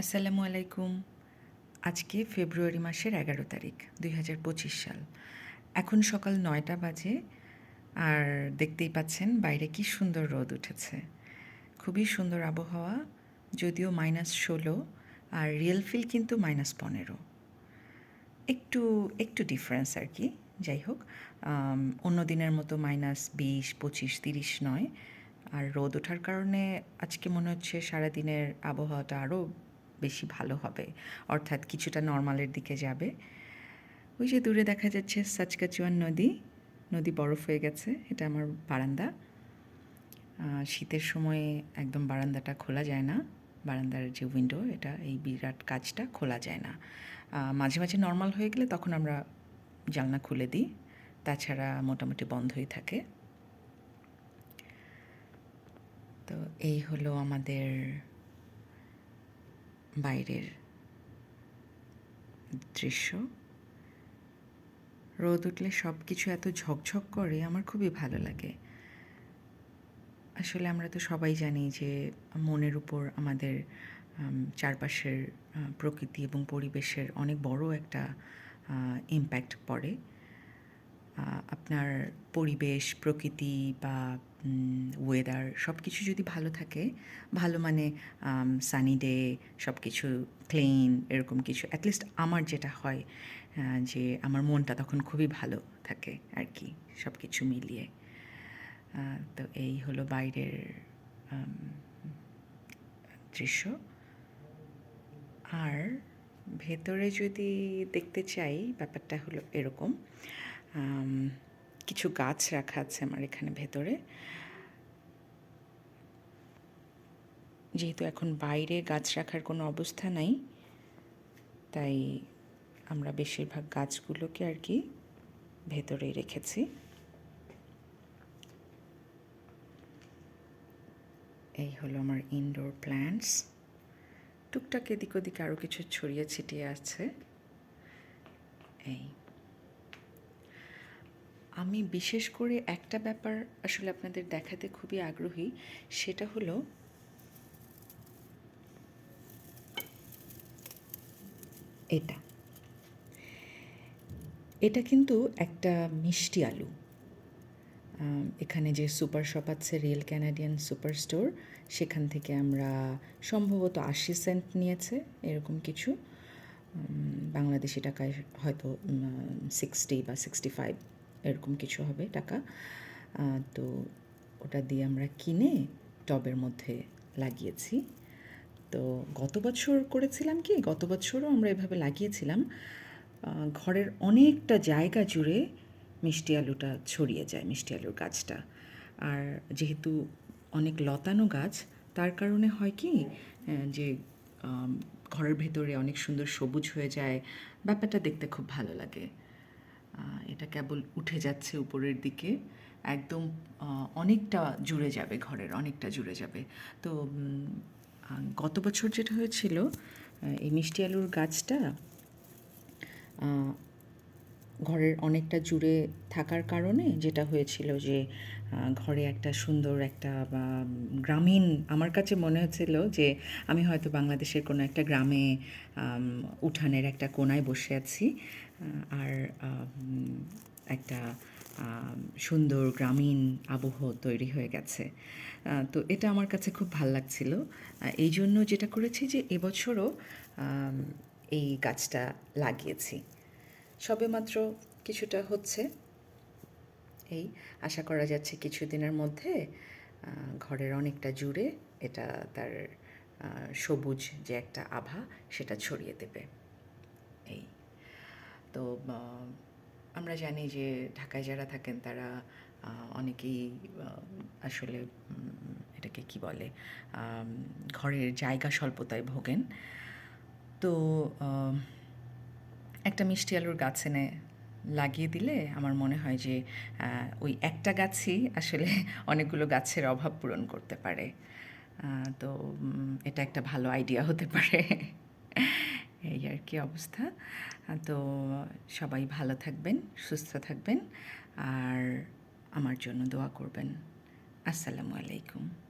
আসসালামু আলাইকুম। আজকে ফেব্রুয়ারি মাসের এগারো তারিখ, দুই হাজার পঁচিশ সাল। এখন সকাল নয়টা বাজে আর দেখতেই পাচ্ছেন বাইরে কি সুন্দর রোদ উঠেছে। খুবই সুন্দর আবহাওয়া, যদিও মাইনাস ষোলো আর রিয়েল ফিল কিন্তু মাইনাস পনেরো। একটু একটু ডিফারেন্স আর কি, যাই হোক। অন্য দিনের মতো মাইনাস বিশ, পঁচিশ, তিরিশ নয়। আর রোদ ওঠার কারণে আজকে মনে হচ্ছে সারাদিনের আবহাওয়াটা আরও বেশি ভালো হবে। অর্থাৎ কিছুটা নর্মালের দিকে যাবে। ওই যে দূরে দেখা যাচ্ছে সাচকাচুয়ান নদী। নদী বরফ হয়ে গেছে, এটা আমার বারান্দা। শীতের সময় একদম বারান্দাটা খোলা যায় না। বারান্দার যে উইন্ডো এটা এই বিরাট কাজটা খোলা যায় না। মাঝে মাঝে নর্মাল হয়ে গেলে তখন আমরা জানলা খুলে দিই। তাছাড়া মোটামুটি বন্ধই থাকে। তো এই হলো আমাদের বাইরের দৃশ্য। রোদ উঠলে সব কিছু এত ঝকঝক করে, আমার খুবই ভালো লাগে। আসলে আমরা তো সবাই জানি যে মনের উপর আমাদের চারপাশের প্রকৃতি এবং পরিবেশের অনেক বড় একটা ইম্প্যাক্ট পড়ে। আপনার পরিবেশ, প্রকৃতি বা ওয়েদার সব কিছু যদি ভালো থাকে, ভালো মানে সানি ডে সব কিছু ক্লিন এরকম কিছু অ্যাটলিস্ট আমার যেটা হয় যে আমার মনটা তখন খুবই ভালো থাকে আর কি সব কিছু মিলিয়ে তো এই হলো বাইরের দৃশ্য। আর ভেতরে যদি দেখতে চাই, ব্যাপারটা হলো এরকম। কিছু গাছ রাখা আছে আমার এখানে ভেতরে। যেহেতু এখন বাইরে গাছ রাখার কোনো অবস্থা নাই, তাই আমরা বেশিরভাগ গাছগুলোকে আর কি ভেতরেই রেখেছি। এই হলো আমার ইনডোর প্ল্যান্টস টুকটাক এদিক ওদিক আরও কিছু ছড়িয়ে ছিটিয়ে আছে। এই। আমি বিশেষ করে একটা ব্যাপার আসলে আপনাদের দেখাতে খুবই আগ্রহী, সেটা হলো এটা। এটা কিন্তু একটা মিষ্টি আলু। এখানে যে সুপার শপ আছে, রিয়েল ক্যানাডিয়ান সুপার স্টোর, সেখান থেকে আমরা সম্ভবত আশি সেন্ট নিয়েছে, এরকম কিছু। বাংলাদেশি টাকায় হয়তো সিক্সটি বা সিক্সটি ফাইভ এরকম কিছু হবে টাকা। তো ওটা দিয়ে আমরা কিনে টবের মধ্যে লাগিয়েছি। তো গত বছর করেছিলাম কি, গত বছরও আমরা এভাবে লাগিয়েছিলাম। ঘরের অনেকটা জায়গা জুড়ে মিষ্টি আলুটা ছড়িয়ে যায়, মিষ্টি আলুর গাছটা। আর যেহেতু অনেক লতানো গাছ, তার কারণে হয় কি যে ঘরের ভেতরে অনেক সুন্দর সবুজ হয়ে যায়। ব্যাপারটা দেখতে খুব ভালো লাগে। এটা কেবল উঠে যাচ্ছে উপরের দিকে। একদম অনেকটা জুড়ে যাবে ঘরের, অনেকটা জুড়ে যাবে। তো গত বছর যেটা হয়েছিল এই মিষ্টি আলুর গাছটা ঘরের অনেকটা জুড়ে থাকার কারণে যেটা হয়েছিল যে ঘরে একটা সুন্দর একটা গ্রামীণ, আমার কাছে মনে হচ্ছিল যে, আমি হয়তো বাংলাদেশের কোনো একটা গ্রামে উঠানের একটা কোনায় বসে আছি আর একটা সুন্দর গ্রামীণ আবহ তৈরি হয়ে গেছে। তো এটা আমার কাছে খুব ভালো লাগছিল। এই জন্য যেটা করেছি যে, এবছরও এই গাছটা লাগিয়েছি। সবেমাত্র কিছুটা হচ্ছে। এই আশা করা যাচ্ছে কিছুদিনের মধ্যে ঘরের অনেকটা জুড়ে এটা তার সবুজ যে একটা আভা সেটা ছড়িয়ে দেবে। এই। তো আমরা জানি যে ঢাকায় যারা থাকেন তারা অনেকেই আসলে এটাকে কি বলে ঘরের জায়গা স্বল্পতায় ভোগেন। তো একটা মিষ্টি আলুর গাছ এনে লাগিয়ে দিলে আমার মনে হয় যে ওই একটা গাছই আসলে অনেকগুলো গাছের অভাব পূরণ করতে পারে। তো এটা একটা ভালো আইডিয়া হতে পারে। এই আর কি অবস্থা। তো, সবাই ভালো থাকবেন, সুস্থ থাকবেন, আর আমার জন্য দোয়া করবেন। আসসালামু আলাইকুম।